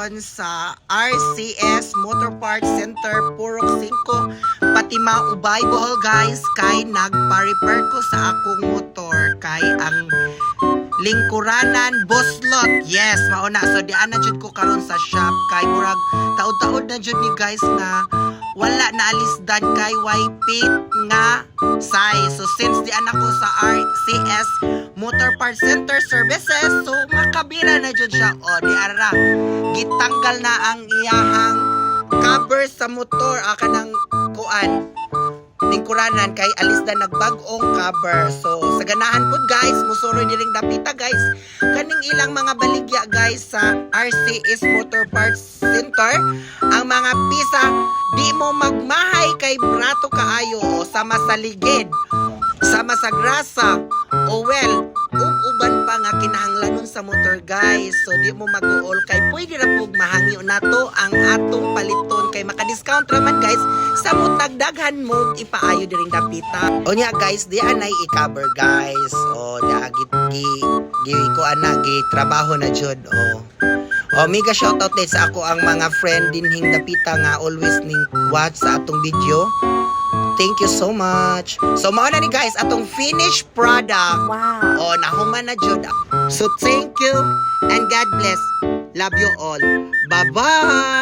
sa RCS Motor Parts Center Purok 5 Patima Ubay Bohol guys kay nagpa-repair ko sa akong motor kay ang lingkuranan boslot yes mauna. So di ana jud ko karon sa shop. Kay murag taod-taod na jud ni guys nga wala na alisdan kay pit nga size. So since di ana ko sa RCS Motor Parts Center Services so makabira na jud siya. O di ara gitanggal na ang iyahang cover sa motor aka ng kuan lingkuranan kay alis na nagbag-ong cover. So, sa ganahan po guys, musuroy ni ring dapita guys. Kaning ilang mga baligya guys sa RCS Motor Parts Center. Ang mga pisa, di mo magmahay kay brato kaayo o sama sa ligid. Sama sa grasa. Sa motor guys. So, di mo mag-uol kay pwede ra pug mahangyo nato ang atong paliton kay maka-discount raman guys sa mutag daghan mo ipaayo diring dapita. O nya guys, di anay i-cover guys. O da gi gi, ko ana gi trabaho na jud o. O mega shoutout din sa ako ang mga friend dinhing dapita nga always ning watch sa atong video. Thank you so much. So mao na ni guys atong finished product. Wow. O nahuman na jud. So thank you and God bless. Love you all. Bye-bye.